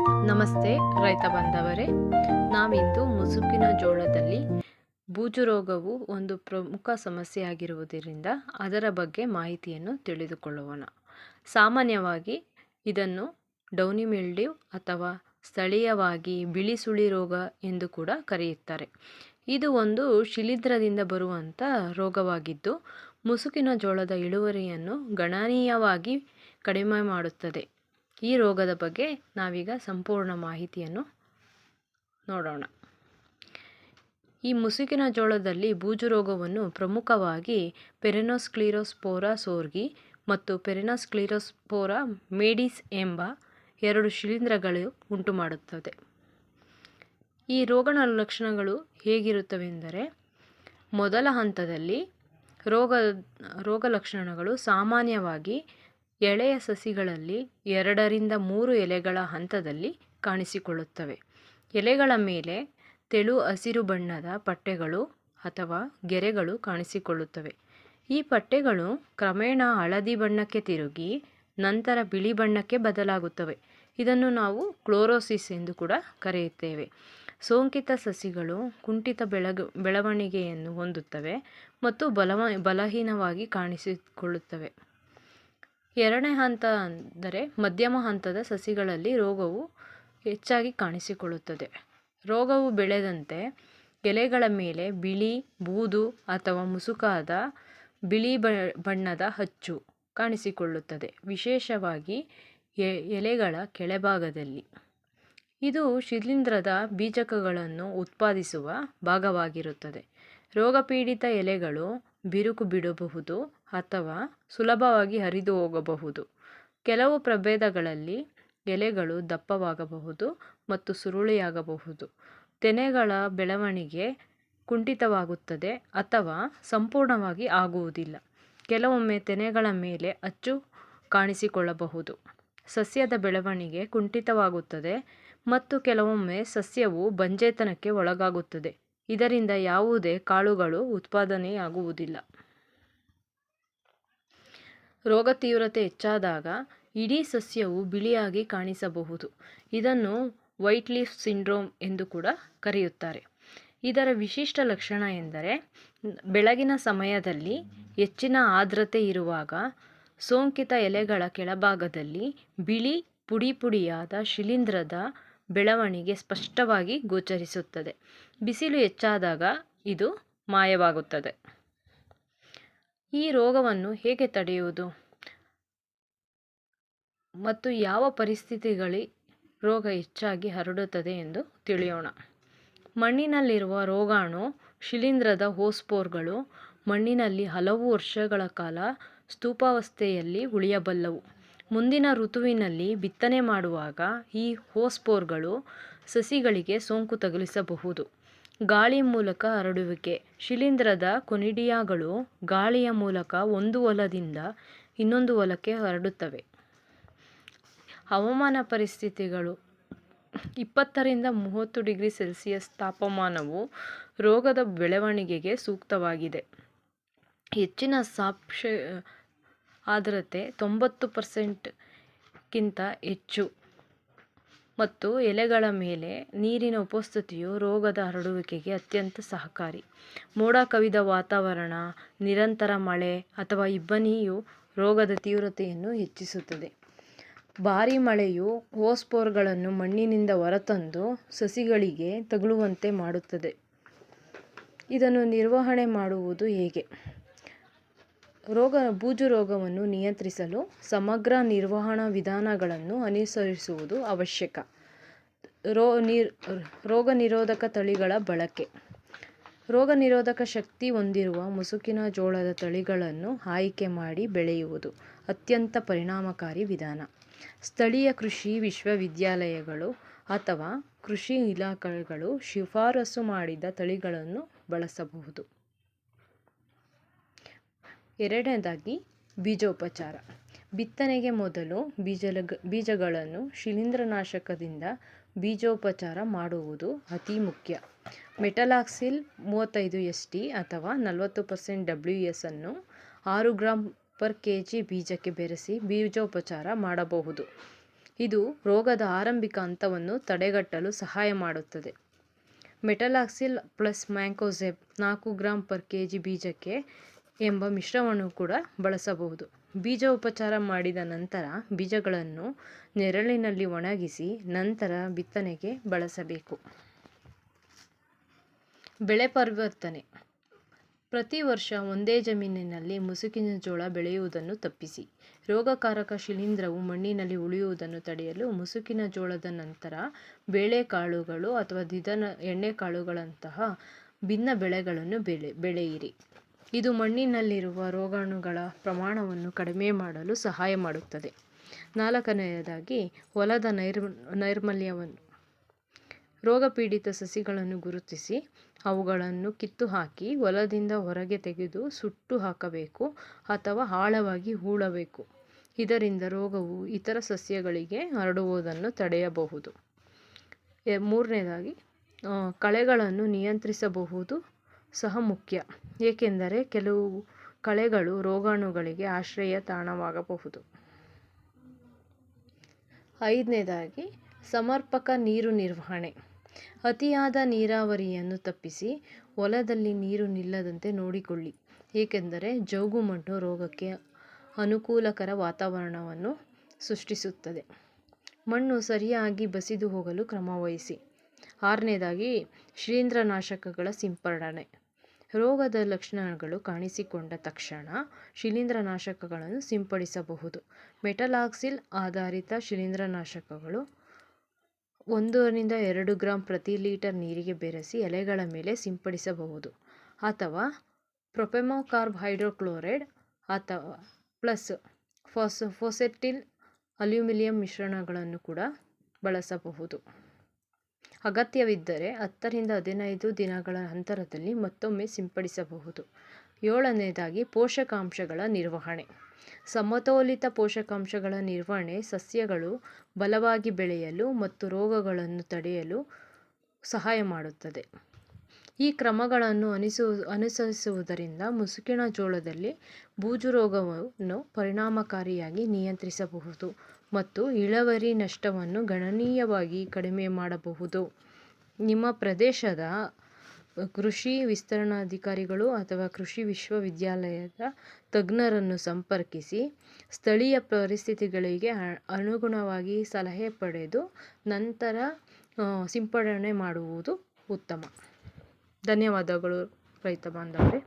ನಮಸ್ತೆ, ರೈತ ಬಾಂಧವರೇ. ನಾವಿಂದು ಮುಸುಕಿನ ಜೋಳದಲ್ಲಿ ಬೂಜು ರೋಗವು ಒಂದು ಪ್ರಮುಖ ಸಮಸ್ಯೆಯಾಗಿರುವುದರಿಂದ ಅದರ ಬಗ್ಗೆ ಮಾಹಿತಿಯನ್ನು ತಿಳಿದುಕೊಳ್ಳೋಣ. ಸಾಮಾನ್ಯವಾಗಿ ಇದನ್ನು ಡೌನಿ ಮಿಲ್ಡಿವ್ ಅಥವಾ ಸ್ಥಳೀಯವಾಗಿ ಬಿಳಿ ಸುಳಿ ರೋಗ ಎಂದು ಕೂಡ ಕರೆಯುತ್ತಾರೆ. ಇದು ಒಂದು ಶಿಲೀಂಧ್ರದಿಂದ ಬರುವಂಥ ರೋಗವಾಗಿದ್ದು, ಮುಸುಕಿನ ಜೋಳದ ಇಳುವರಿಯನ್ನು ಗಣನೀಯವಾಗಿ ಕಡಿಮೆ ಮಾಡುತ್ತದೆ. ಈ ರೋಗದ ಬಗ್ಗೆ ನಾವೀಗ ಸಂಪೂರ್ಣ ಮಾಹಿತಿಯನ್ನು ನೋಡೋಣ. ಈ ಮುಸುಕಿನ ಜೋಳದಲ್ಲಿ ಬೂಜು ರೋಗವನ್ನು ಪ್ರಮುಖವಾಗಿ ಪೆರೆನೋಸ್ಕ್ಲಿರೋಸ್ಪೋರಾ ಸೋರ್ಗಿ ಮತ್ತು ಪೆರೆನೋಸ್ಕ್ಲಿರೋಸ್ಪೋರಾ ಮೇಡಿಸ್ ಎಂಬ ಎರಡು ಶಿಲೀಂಧ್ರಗಳು ಉಂಟುಮಾಡುತ್ತದೆ. ಈ ರೋಗನ ಲಕ್ಷಣಗಳು ಹೇಗಿರುತ್ತವೆಂದರೆ, ಮೊದಲ ಹಂತದಲ್ಲಿ ರೋಗ ರೋಗ ಲಕ್ಷಣಗಳು ಸಾಮಾನ್ಯವಾಗಿ ಎಳೆಯ ಸಸಿಗಳಲ್ಲಿ ಎರಡರಿಂದ ಮೂರು ಎಲೆಗಳ ಹಂತದಲ್ಲಿ ಕಾಣಿಸಿಕೊಳ್ಳುತ್ತವೆ. ಎಲೆಗಳ ಮೇಲೆ ತೆಳು ಹಸಿರು ಬಣ್ಣದ ಪಟ್ಟೆಗಳು ಅಥವಾ ಗೆರೆಗಳು ಕಾಣಿಸಿಕೊಳ್ಳುತ್ತವೆ. ಈ ಪಟ್ಟೆಗಳು ಕ್ರಮೇಣ ಹಳದಿ ಬಣ್ಣಕ್ಕೆ ತಿರುಗಿ ನಂತರ ಬಿಳಿ ಬಣ್ಣಕ್ಕೆ ಬದಲಾಗುತ್ತವೆ. ಇದನ್ನು ನಾವು ಕ್ಲೋರೋಸಿಸ್ ಎಂದು ಕೂಡ ಕರೆಯುತ್ತೇವೆ. ಸೋಂಕಿತ ಸಸಿಗಳು ಕುಂಠಿತ ಬೆಳಗು, ಬೆಳವಣಿಗೆಯನ್ನು ಹೊಂದುತ್ತವೆ ಮತ್ತು ಬಲವ, ಬಲಹೀನವಾಗಿ ಕಾಣಿಸಿಕೊಳ್ಳುತ್ತವೆ. ಎರಡನೇ ಹಂತ ಅಂದರೆ ಮಧ್ಯಮ ಹಂತದ ಸಸಿಗಳಲ್ಲಿ ರೋಗವು ಹೆಚ್ಚಾಗಿ ಕಾಣಿಸಿಕೊಳ್ಳುತ್ತದೆ. ರೋಗವು ಬೆಳೆದಂತೆ ಎಲೆಗಳ ಮೇಲೆ ಬಿಳಿ, ಬೂದು ಅಥವಾ ಮುಸುಕಾದ ಬಿಳಿ ಬಣ್ಣದ ಹಚ್ಚು ಕಾಣಿಸಿಕೊಳ್ಳುತ್ತದೆ. ವಿಶೇಷವಾಗಿ ಎಲೆಗಳ ಕೆಳಭಾಗದಲ್ಲಿ. ಇದು ಶಿಲೀಂಧ್ರದ ಬೀಜಕಗಳನ್ನು ಉತ್ಪಾದಿಸುವ ಭಾಗವಾಗಿರುತ್ತದೆ. ರೋಗಪೀಡಿತ ಎಲೆಗಳು ಬಿರುಕು ಬಿಡಬಹುದು ಅಥವಾ ಸುಲಭವಾಗಿ ಹರಿದು ಹೋಗಬಹುದು. ಕೆಲವು ಪ್ರಭೇದಗಳಲ್ಲಿ ಎಲೆಗಳು ದಪ್ಪವಾಗಬಹುದು ಮತ್ತು ಸುರುಳಿಯಾಗಬಹುದು. ತೆನೆಗಳ ಬೆಳವಣಿಗೆ ಕುಂಠಿತವಾಗುತ್ತದೆ ಅಥವಾ ಸಂಪೂರ್ಣವಾಗಿ ಆಗುವುದಿಲ್ಲ. ಕೆಲವೊಮ್ಮೆ ತೆನೆಗಳ ಮೇಲೆ ಅಚ್ಚು ಕಾಣಿಸಿಕೊಳ್ಳಬಹುದು. ಸಸ್ಯದ ಬೆಳವಣಿಗೆ ಕುಂಠಿತವಾಗುತ್ತದೆ ಮತ್ತು ಕೆಲವೊಮ್ಮೆ ಸಸ್ಯವು ಬಂಜೇತನಕ್ಕೆ ಒಳಗಾಗುತ್ತದೆ. ಇದರಿಂದ ಯಾವುದೇ ಕಾಳುಗಳು ಉತ್ಪಾದನೆಯಾಗುವುದಿಲ್ಲ. ರೋಗ ತೀವ್ರತೆ ಹೆಚ್ಚಾದಾಗ ಇಡೀ ಸಸ್ಯವು ಬಿಳಿಯಾಗಿ ಕಾಣಿಸಬಹುದು. ಇದನ್ನು ವೈಟ್ ಲೀಫ್ ಸಿಂಡ್ರೋಮ್ ಎಂದು ಕೂಡ ಕರೆಯುತ್ತಾರೆ. ಇದರ ವಿಶಿಷ್ಟ ಲಕ್ಷಣ ಎಂದರೆ, ಬೆಳಗಿನ ಸಮಯದಲ್ಲಿ ಹೆಚ್ಚಿನ ಆರ್ದ್ರತೆ ಇರುವಾಗ ಸೋಂಕಿತ ಎಲೆಗಳ ಕೆಳಭಾಗದಲ್ಲಿ ಬಿಳಿ ಪುಡಿ ಪುಡಿಯಾದ ಶಿಲೀಂಧ್ರದ ಬೆಳವಣಿಗೆ ಸ್ಪಷ್ಟವಾಗಿ ಗೋಚರಿಸುತ್ತದೆ. ಬಿಸಿಲು ಹೆಚ್ಚಾದಾಗ ಇದು ಮಾಯವಾಗುತ್ತದೆ. ಈ ರೋಗವನ್ನು ಹೇಗೆ ತಡೆಯುವುದು? ಮತ್ತು ಯಾವ ಪರಿಸ್ಥಿತಿಗಳಿ ರೋಗ ಹೆಚ್ಚಾಗಿ ಹರಡುತ್ತದೆ ಎಂದು ತಿಳಿಯೋಣ. ಮಣ್ಣಿನಲ್ಲಿರುವ ರೋಗಾಣು, ಶಿಲೀಂಧ್ರದ ಹೋಸ್ಪೋರ್ಗಳು, ಮಣ್ಣಿನಲ್ಲಿ ಹಲವು ವರ್ಷಗಳ ಕಾಲ ಸ್ತೂಪಾವಸ್ಥೆಯಲ್ಲಿ ಉಳಿಯಬಲ್ಲವು. ಮುಂದಿನ ಋತುವಿನಲ್ಲಿ ಬಿತ್ತನೆ ಮಾಡುವಾಗ ಈ ಹೋಸ್ಪೋರ್ಗಳು ಸಸಿಗಳಿಗೆ ಸೋಂಕು ತಗುಲಿಸಬಹುದು. ಗಾಳಿ ಮೂಲಕ ಹರಡುವಿಕೆ. ಶಿಲೀಂಧ್ರದ ಕೊನಿಡಿಯಾಗಳು ಗಾಳಿಯ ಮೂಲಕ ಒಂದು ಹೊಲದಿಂದ ಇನ್ನೊಂದು ಹೊಲಕ್ಕೆ ಹರಡುತ್ತವೆ. ಹವಾಮಾನ ಪರಿಸ್ಥಿತಿಗಳು. ಇಪ್ಪತ್ತರಿಂದ ಮೂವತ್ತು ಡಿಗ್ರಿ ಸೆಲ್ಸಿಯಸ್ ತಾಪಮಾನವು ರೋಗದ ಬೆಳವಣಿಗೆಗೆ ಸೂಕ್ತವಾಗಿದೆ. ಹೆಚ್ಚಿನ ಸಾಪೇಕ್ಷ ಆದ್ರತೆ ತೊಂಬತ್ತು ಪರ್ಸೆಂಟ್ಗಿಂತ ಹೆಚ್ಚು. ಮತ್ತು ಎಲೆಗಳ ಮೇಲೆ ನೀರಿನ ಉಪಸ್ಥಿತಿಯು ರೋಗದ ಹರಡುವಿಕೆಗೆ ಅತ್ಯಂತ ಸಹಕಾರಿ. ಮೋಡ ಕವಿದ ವಾತಾವರಣ, ನಿರಂತರ ಮಳೆ ಅಥವಾ ಇಬ್ಬನಿಯು ರೋಗದ ತೀವ್ರತೆಯನ್ನು ಹೆಚ್ಚಿಸುತ್ತದೆ. ಭಾರೀ ಮಳೆಯು ಓಸ್ಪೋರ್ಗಳನ್ನು ಮಣ್ಣಿನಿಂದ ಹೊರತಂದು ಸಸಿಗಳಿಗೆ ತಗುಲುವಂತೆ ಮಾಡುತ್ತದೆ. ಇದನ್ನು ನಿರ್ವಹಣೆ ಮಾಡುವುದು ಹೇಗೆ? ರೋಗ, ಬೂಜು ರೋಗವನ್ನು ನಿಯಂತ್ರಿಸಲು ಸಮಗ್ರ ನಿರ್ವಹಣಾ ವಿಧಾನಗಳನ್ನು ಅನುಸರಿಸುವುದು ಅವಶ್ಯಕ. ರೋ ನಿರ್ ರೋಗ ನಿರೋಧಕ ತಳಿಗಳ ಬಳಕೆ. ರೋಗ ನಿರೋಧಕ ಶಕ್ತಿ ಹೊಂದಿರುವ ಮುಸುಕಿನ ಜೋಳದ ತಳಿಗಳನ್ನು ಆಯ್ಕೆ ಮಾಡಿ ಬೆಳೆಯುವುದು ಅತ್ಯಂತ ಪರಿಣಾಮಕಾರಿ ವಿಧಾನ. ಸ್ಥಳೀಯ ಕೃಷಿ ವಿಶ್ವವಿದ್ಯಾಲಯಗಳು ಅಥವಾ ಕೃಷಿ ಇಲಾಖೆಗಳು ಶಿಫಾರಸು ಮಾಡಿದ ತಳಿಗಳನ್ನು ಬಳಸಬಹುದು. ಎರಡನೇದಾಗಿ ಬೀಜೋಪಚಾರ. ಬಿತ್ತನೆಗೆ ಮೊದಲು ಬೀಜಲಗ್ ಬೀಜಗಳನ್ನು ಶಿಲೀಂಧ್ರನಾಶಕದಿಂದ ಬೀಜೋಪಚಾರ ಮಾಡುವುದು ಅತಿ ಮುಖ್ಯ. ಮೆಟಲಾಕ್ಸಿಲ್ ಮೂವತ್ತೈದು ಎಸ್ ಟಿ ಅಥವಾ ನಲವತ್ತು ಪರ್ಸೆಂಟ್ ಡಬ್ಲ್ಯೂ ಎಸ್ ಅನ್ನು ಆರು ಗ್ರಾಮ್ ಪರ್ ಕೆ ಜಿ ಬೀಜಕ್ಕೆ ಬೆರೆಸಿ ಬೀಜೋಪಚಾರ ಮಾಡಬಹುದು. ಇದು ರೋಗದ ಆರಂಭಿಕ ಹಂತವನ್ನು ತಡೆಗಟ್ಟಲು ಸಹಾಯ ಮಾಡುತ್ತದೆ. ಮೆಟಲಾಕ್ಸಿಲ್ ಪ್ಲಸ್ ಮ್ಯಾಂಕೋಸೆಬ್ ನಾಲ್ಕು ಗ್ರಾಮ್ ಪರ್ ಕೆ ಜಿ ಬೀಜಕ್ಕೆ ಎಂಬ ಮಿಶ್ರಣವನ್ನು ಕೂಡ ಬಳಸಬಹುದು. ಬೀಜ ಉಪಚಾರ ಮಾಡಿದ ನಂತರ ಬೀಜಗಳನ್ನು ನೆರಳಿನಲ್ಲಿ ಒಣಗಿಸಿ ನಂತರ ಬಿತ್ತನೆಗೆ ಬಳಸಬೇಕು. ಬೆಳೆ ಪರಿವರ್ತನೆ. ಪ್ರತಿ ವರ್ಷ ಒಂದೇ ಜಮೀನಿನಲ್ಲಿ ಮುಸುಕಿನ ಜೋಳ ಬೆಳೆಯುವುದನ್ನು ತಪ್ಪಿಸಿ. ರೋಗಕಾರಕ ಶಿಲೀಂಧ್ರವು ಮಣ್ಣಿನಲ್ಲಿ ಉಳಿಯುವುದನ್ನು ತಡೆಯಲು ಮುಸುಕಿನ ಜೋಳದ ನಂತರ ಬೇಳೆಕಾಳುಗಳು ಅಥವಾ ದಿದನ ಎಣ್ಣೆಕಾಳುಗಳಂತಹ ಭಿನ್ನ ಬೆಳೆಗಳನ್ನು ಬೆಳೆ, ಬೆಳೆಯಿರಿ. ಇದು ಮಣ್ಣಿನಲ್ಲಿರುವ ರೋಗಾಣುಗಳ ಪ್ರಮಾಣವನ್ನು ಕಡಿಮೆ ಮಾಡಲು ಸಹಾಯ ಮಾಡುತ್ತದೆ. ನಾಲ್ಕನೆಯದಾಗಿ, ಹೊಲದ ನೈರ್, ನೈರ್ಮಲ್ಯವನ್ನು, ರೋಗಪೀಡಿತ ಸಸಿಗಳನ್ನು ಗುರುತಿಸಿ, ಅವುಗಳನ್ನು ಕಿತ್ತು ಹಾಕಿ ಹೊಲದಿಂದ ಹೊರಗೆ ತೆಗೆದು ಸುಟ್ಟು ಹಾಕಬೇಕು ಅಥವಾ ಆಳವಾಗಿ ಹೂಳಬೇಕು. ಇದರಿಂದ ರೋಗವು ಇತರ ಸಸ್ಯಗಳಿಗೆ ಹರಡುವುದನ್ನು ತಡೆಯಬಹುದು. ಮೂರನೇದಾಗಿ ಕಳೆಗಳನ್ನು ನಿಯಂತ್ರಿಸಬಹುದು. ಸಹ ಮುಖ್ಯ. ಏಕೆಂದರೆ ಕೆಲವು ಕಳೆಗಳು ರೋಗಾಣುಗಳಿಗೆ ಆಶ್ರಯ ತಾಣವಾಗಬಹುದು. ಐದನೇದಾಗಿ, ಸಮರ್ಪಕ ನೀರು ನಿರ್ವಹಣೆ. ಅತಿಯಾದ ನೀರಾವರಿಯನ್ನು ತಪ್ಪಿಸಿ ಹೊಲದಲ್ಲಿ ನೀರು ನಿಲ್ಲದಂತೆ ನೋಡಿಕೊಳ್ಳಿ. ಏಕೆಂದರೆ ಜೌಗು ಮಣ್ಣು ರೋಗಕ್ಕೆ ಅನುಕೂಲಕರ ವಾತಾವರಣವನ್ನು ಸೃಷ್ಟಿಸುತ್ತದೆ. ಮಣ್ಣು ಸರಿಯಾಗಿ ಬಸಿದು ಹೋಗಲು ಕ್ರಮವಹಿಸಿ ಆರನೇದಾಗಿ, ಶಿಲೀಂಧ್ರನಾಶಕಗಳ ಸಿಂಪಡಣೆ. ರೋಗದ ಲಕ್ಷಣಗಳು ಕಾಣಿಸಿಕೊಂಡ ತಕ್ಷಣ ಶಿಲೀಂಧ್ರನಾಶಕಗಳನ್ನು ಸಿಂಪಡಿಸಬಹುದು. ಮೆಟಲಾಕ್ಸಿಲ್ ಆಧಾರಿತ ಶಿಲೀಂಧ್ರನಾಶಕಗಳು ಒಂದರಿಂದ ಎರಡು ಗ್ರಾಂ ಪ್ರತಿ ಲೀಟರ್ ನೀರಿಗೆ ಬೆರೆಸಿ ಎಲೆಗಳ ಮೇಲೆ ಸಿಂಪಡಿಸಬಹುದು. ಅಥವಾ ಪ್ರೊಪೆಮೋಕಾರ್ಬ್ ಹೈಡ್ರೋಕ್ಲೋರೈಡ್ ಅಥವಾ ಪ್ಲಸ್ ಫಾಸ್ ಫೋಸೆಟಿಲ್ ಅಲ್ಯೂಮಿನಿಯಂ ಮಿಶ್ರಣಗಳನ್ನು ಕೂಡ ಬಳಸಬಹುದು. ಅಗತ್ಯವಿದ್ದರೆ ಹತ್ತರಿಂದ ಹದಿನೈದು ದಿನಗಳ ಅಂತರದಲ್ಲಿ ಮತ್ತೊಮ್ಮೆ ಸಿಂಪಡಿಸಬಹುದು. ಏಳನೆಯದಾಗಿ ಪೋಷಕಾಂಶಗಳ ನಿರ್ವಹಣೆ. ಸಮತೋಲಿತ ಪೋಷಕಾಂಶಗಳ ನಿರ್ವಹಣೆ ಸಸ್ಯಗಳು ಬಲವಾಗಿ ಬೆಳೆಯಲು ಮತ್ತು ರೋಗಗಳನ್ನು ತಡೆಯಲು ಸಹಾಯ ಮಾಡುತ್ತದೆ. ಈ ಕ್ರಮಗಳನ್ನು ಅನಿಸು, ಅನುಸರಿಸುವುದರಿಂದ ಮುಸುಕಿನ ಜೋಳದಲ್ಲಿ ಬೂಜು ರೋಗವನ್ನು ಪರಿಣಾಮಕಾರಿಯಾಗಿ ನಿಯಂತ್ರಿಸಬಹುದು. ಮತ್ತು ಇಳುವರಿ ನಷ್ಟವನ್ನು ಗಣನೀಯವಾಗಿ ಕಡಿಮೆ ಮಾಡಬಹುದು. ನಿಮ್ಮ ಪ್ರದೇಶದ ಕೃಷಿ ವಿಸ್ತರಣಾಧಿಕಾರಿಗಳು ಅಥವಾ ಕೃಷಿ ವಿಶ್ವವಿದ್ಯಾಲಯದ ತಜ್ಞರನ್ನು ಸಂಪರ್ಕಿಸಿ ಸ್ಥಳೀಯ ಪರಿಸ್ಥಿತಿಗಳಿಗೆ ಅನುಗುಣವಾಗಿ ಸಲಹೆ ಪಡೆದು ನಂತರ ಸಿಂಪಡಣೆ ಮಾಡುವುದು ಉತ್ತಮ. ಧನ್ಯವಾದಗಳು ರೈತ ಬಾಂಧವರೇ.